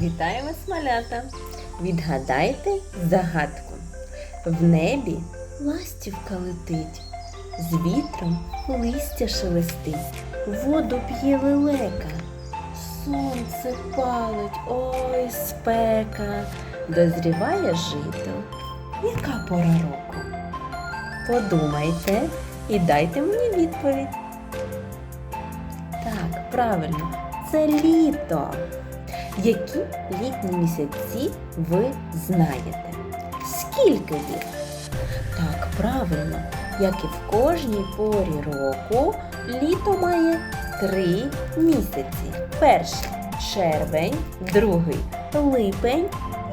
Вітаємо малята! Відгадайте загадку. В небі ластівка летить, з вітром листя шелестить, воду п'є лелека, сонце палить, ой спека, дозріває жито. Яка пора року? Подумайте і дайте мені відповідь. Так, правильно, це літо. Які літні місяці ви знаєте? Скільки їх? Так, правильно, як і в кожній порі року, літо має три місяці. Перший червень, другий липень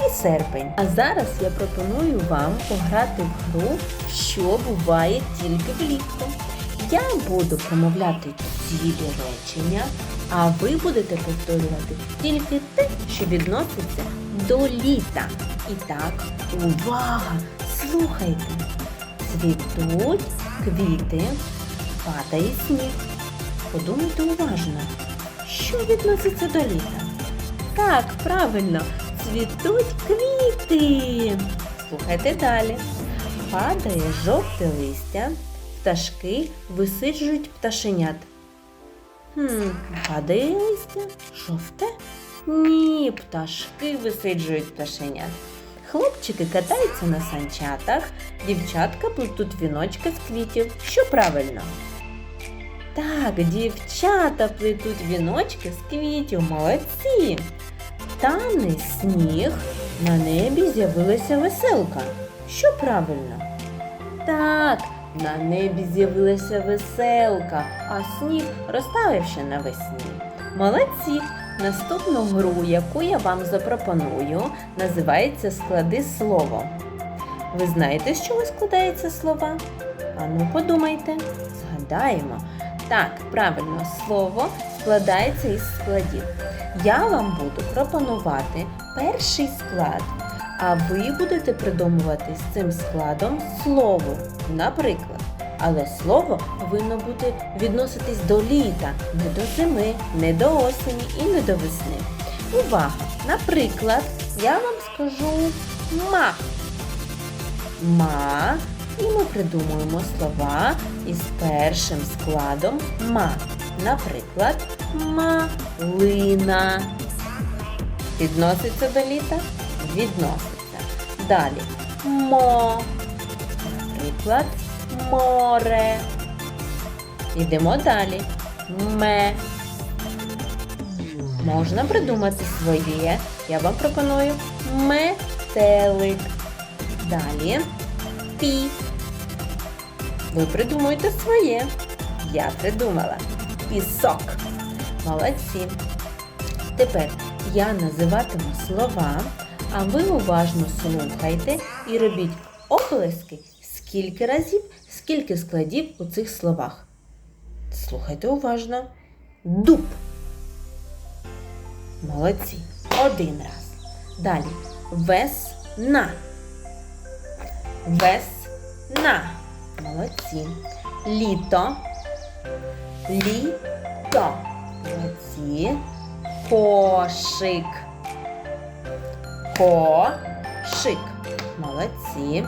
і серпень. А зараз я пропоную вам пограти в гру, що буває тільки влітку. Я буду промовляти цілі речення, а ви будете повторювати тільки те, що відноситься до літа. І так, увага! Слухайте! Цвітуть квіти, падає сніг. Подумайте уважно, що відноситься до літа. Так, правильно, цвітуть квіти. Слухайте далі. Падає жовте листя, пташки висиджують пташенят. Хм, падає листя? Жовте? Ні, пташки висиджують пташенят. Хлопчики катаються на санчатах, дівчатка плетуть віночки з квітів. Що правильно? Так, дівчата плетуть віночки з квітів, молодці. Тане сніг, на небі з'явилася веселка. Що правильно? Так, на небі з'явилася веселка, а сніг розтаяв навесні. Молодці! Наступну гру, яку я вам запропоную, називається Склади слово. Ви знаєте, з чого складаються слова? Ану, подумайте, згадаємо. Так, правильно, слово складається із складів. Я вам буду пропонувати перший склад, а ви будете придумувати з цим складом слово. Наприклад, але слово повинно бути відноситись до літа, не до зими, не до осені і не до весни. Увага! Наприклад, я вам скажу ма. Ма. І ми придумуємо слова із першим складом ма. Наприклад, малина. Відноситься до літа? Відноситься. Далі мо. Наприклад, море. Йдемо далі. Ме. Можна придумати своє. Я вам пропоную метелик. Далі пі. Ви придумуєте своє. Я придумала. Пісок. Молодці. Тепер я називатиму слова, а ви уважно слухайте і робіть оплески скільки разів, скільки складів у цих словах. Слухайте уважно. Дуб. Молодці. Один раз. Далі. Весна. Весна. Молодці. Літо. Літо. Молодці. Кошик. Кошик. Молодці.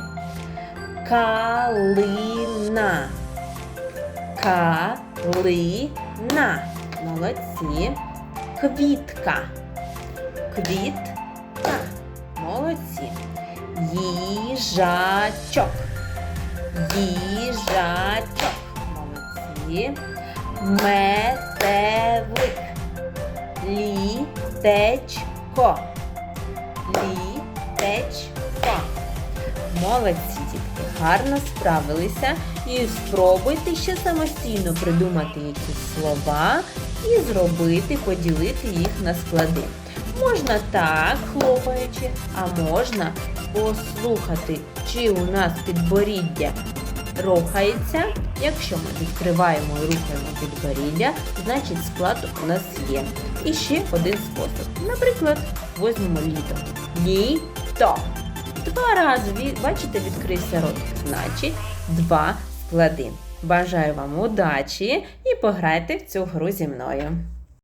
Калина. Калина. Молодці. Квітка. Квітка. Молодці. Їжачок. Їжачок. Молодці. Метелик. Літечко. Літечко. Молодці, дітки, гарно справилися. І спробуйте ще самостійно придумати якісь слова і зробити, поділити їх на склади. Можна так, хлопаючи, а можна послухати, чи у нас підборіддя рухається. Якщо ми відкриваємо і рухаємо підборіддя, значить склад у нас є. І ще один спосіб. Наприклад, візьмемо літо. Літо. Два рази, бачите, відкрився рот. Значить, два склади. Бажаю вам удачі і пограйте в цю гру зі мною.